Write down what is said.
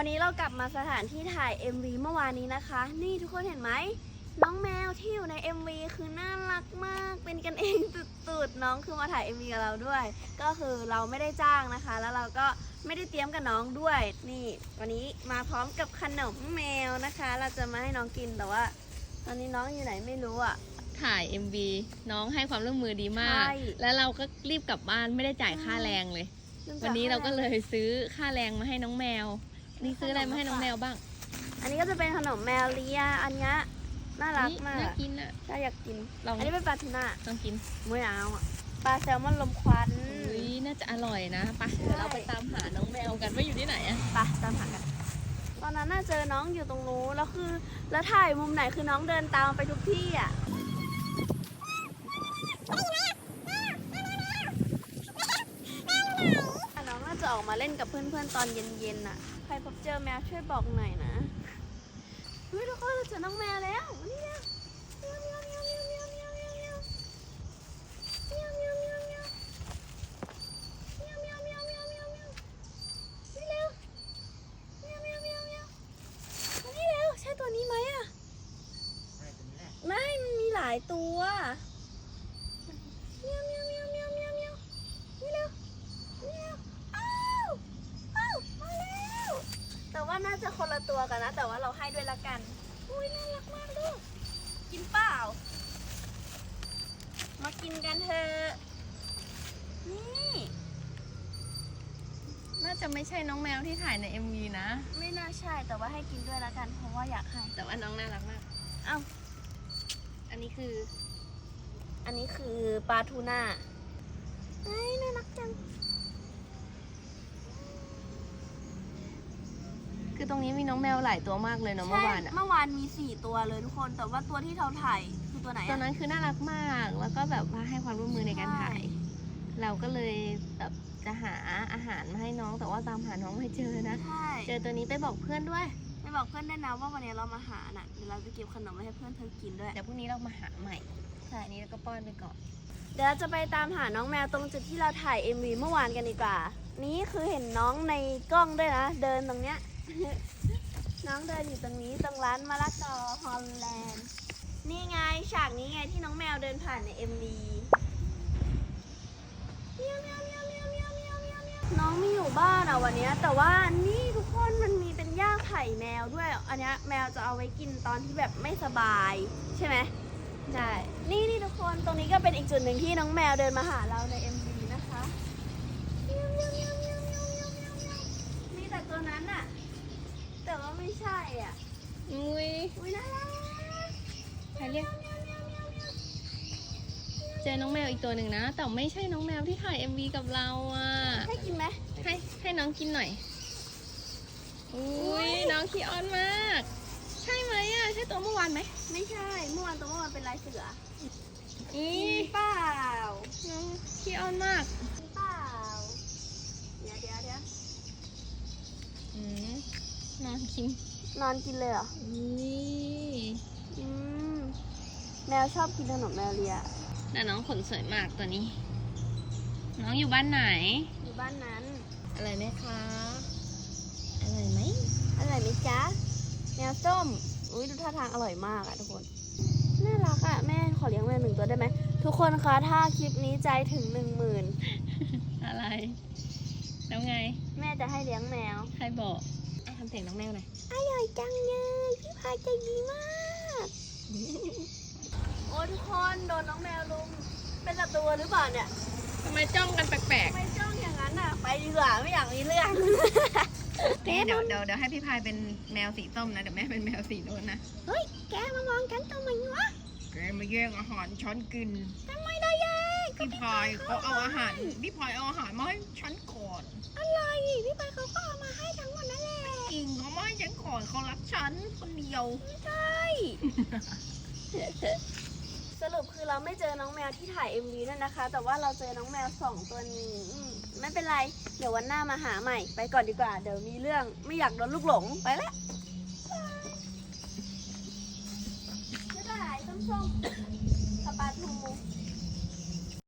วันนี้เรากลับมาสถานที่ถ่าย MV เมื่อวานนี้นะคะ นี่ทุกคนเห็นไหม น้องแมวที่อยู่ใน MV คือน่ารักมาก เป็นกันเองสุดๆ น้องคือมาถ่าย MV กับเราด้วย ก็คือเราไม่ได้จ้างนะคะ แล้วเราก็ไม่ได้เตรียมกับน้องด้วย นี่ วันนี้มาพร้อมกับขนมแมวนะคะ เราจะมาให้น้องกินแต่ว่า ตอนนี้น้องอยู่ไหนไม่รู้อะ ถ่าย MV น้องให้ความร่วมมือดีมาก ใช่ แล้วเราก็รีบกลับบ้านไม่ได้จ่ายค่าแรงเลย วันนี้เราก็เลยซื้อค่าแรงมาให้น้องแมว นี่ซื้ออะไรมาให้น้องแมวบ้างอันนี้ก็จะเป็นขนมแมวเลียอันเนี้ยน่ารักนี่มาน่ากกินอะถ้าอยากกิน ลอง อันนี้เป็นปลาทูน่าลองกินไม่เอาอะปลาแซลมอนลมควันอุ้ยน่าจะอร่อยนะไปเดี๋ยวเราไปตามหาน้องแมวกันว่าอยู่ที่ไหนอะไปตามหากัน ตอนนั้นน่าเจอน้องอยู่ตรงนู้นแล้วคือ แล้วถ่ายมุมไหนคือน้องเดินตามไปทุกที่อะน้องน่าจะออกมาเล่นกับเพื่อนๆตอนเย็นๆน่ะใครพบเจอแมวช่วยบอกหน่อยนะเฮ้ยทุกคนเราเจอน้องแมวแล้วนี่แล้วเมียวเมียวเมียวเมียวเมียวเมียวเมียวเมียวเมียวเมียวเมียวเมียวเมียวเมียวเมียวเมียวเมียวเมียวนี่เร็วเมียวเมียวเมียวเมียวนี่เร็วใช่ตัวนี้ไหมอะไม่มันมีหลายตัว ตัวกันนะ แต่ว่าเราให้ด้วยละกัน อุ้ยน่ารักมากลูก กินเปล่า มากินกันเถอะ นี่ น่าจะไม่ใช่น้องแมวที่ถ่ายใน MV นะ ไม่น่าใช่ แต่ว่าให้กินด้วยละกัน เพราะว่าอยากให้ แต่ว่าน้องน่ารักมาก เอ้า อันนี้คือ อันนี้คือปลาทูน่าเฮ้ยน่ารักจัง คือ ตรงนี้มีน้องแมวหลายตัวมากเลยเนาะเมื่อวานอะเมื่อวานมีสี่ตัวเลยทุกคน แต่ว่าตัวที่เราถ่ายคือตัวไหนตัวอะนั้นคือน่ารักมาก แล้วก็แบบว่าให้ความร่วมมือในการถ่าย เราก็เลยแบบจะหาอาหารมาให้น้อง แต่ว่าตามหาน้องไม่เจอนะ ใช่ เจอตัวนี้ไปบอกเพื่อนด้วยไม่บอกเพื่อนได้วยนะว่าวันนี้เรามาหาน่ะเดี๋ยวเราจะเก็บขนมไว้ให้เพื่อนเธอกินด้วย เดี๋ยวพรุ่งนี้เรามาหาใหม่ ใช่อันนี้เราก็ป้อนไปก่อน เดี๋ยวเราจะไปตามหาน้องแมวตรงจุดที่เราถ่าย MV เมื่อวานกันดีกว่า นี่คือเห็นน้องในกล้องด้วยนะ เดินตรงเนี้ย น้องเดินอยู่ตรงนี้ตรงร้านมาละตอฮอลแลนด์ นี่ไงฉากนี้ไงที่น้องแมวเดินผ่านในเอ็มดีน้องไม่อยู่บ้านอะวันนี้แต่ว่านี่ทุกคนมันมีเป็นย่าไผ่แมวด้วย อันนี้แมวจะเอาไว้กินตอนที่แบบไม่สบาย ใช่ไหมใช่นี่นี่ทุกคนตรงนี้ก็เป็นอีกจุดหนึ่งที่น้องแมวเดินมาหาเราในเอ็ม MV นะคะนี่แต่ตัวนั้นอะ แต่ว่าไม่ใช่อะอุ้ยอุ้ยน่ารักใครเรียกเมียวเมียวเมียวเมียวเจอน้องแมวอีกตัวหนึ่งนะ แต่ไม่ใช่น้องแมวที่ถ่าย MV กับเราอะ ให้กินไหมให้ให้น้องกินหน่อย อุ้ยน้องขี้อ้อนมาก ใช่ไหมอะ ใช่ตัวเมื่อวานไหม ไม่ใช่ เมื่อวานตัวเมื่อวานเป็นลายเสืออีกินเปล่าน้องขี้อ้อนมาก กินเปล่า เดี๋ยวเดี๋ยวเดี๋ยว อืม นอนกิน นอนกินเลยเหรอ นี่อืม แมวชอบกินขนมแมวเลีย แต่น้องขนสวยมากตัวนี้ น้องอยู่บ้านไหน อยู่บ้านนั้น อะไรไหมคะ อะไรไหม อร่อยไหมจ๊ะ แมวส้ม อุ้ยดูท่าทางอร่อยมากอะทุกคน น่ารักอะแม่ขอเลี้ยงแมวหนึ่งตัวได้ไหม ทุกคนคะ ถ้าคลิปนี้ใจถึงหนึ่งหมื่นอะไร แล้วไง แม่จะให้เลี้ยงแมว ใครบอกอะ ทำเสียงน้องแมวหน่อยอร่อยจังเลยพี่พายใจดีมาก โอ้ยทุกคนโดนน้องแมวลุมเป็นศัตรูหรือเปล่าเนี่ยทำไมจ้องกันแปลกทำไมจ้องอย่างนั้นอะไปดีกว่าไม่อยากมีเรื่องๆเดี๋ยวเดี๋ยวเดี๋ยวให้พี่พายเป็นแมวสีส้มนะเดี๋ยวแม่เป็นแมวสีโน้นนะเฮ้ย แกมามองฉันทำไมวะแกมาแย่งอาหารฉันกินทำไมได้แย่งพี่พายเขาเอาอาหารพี่พายเอาอาหารมาให้ฉัน นคนเดียวใช่สรุปคือเราไม่เจอน้องแมวที่ถ่าย MV นั่นนะคะ แต่ว่าเราเจอน้องแมวสองตัวนี้อืมไม่เป็นไร เดี๋ยววันหน้ามาหาใหม่ ไปก่อนดีกว่า เดี๋ยวมีเรื่องไม่อยากโดนลูกหลง ไปแล้วบ๊ายบายส้มๆกับปาทู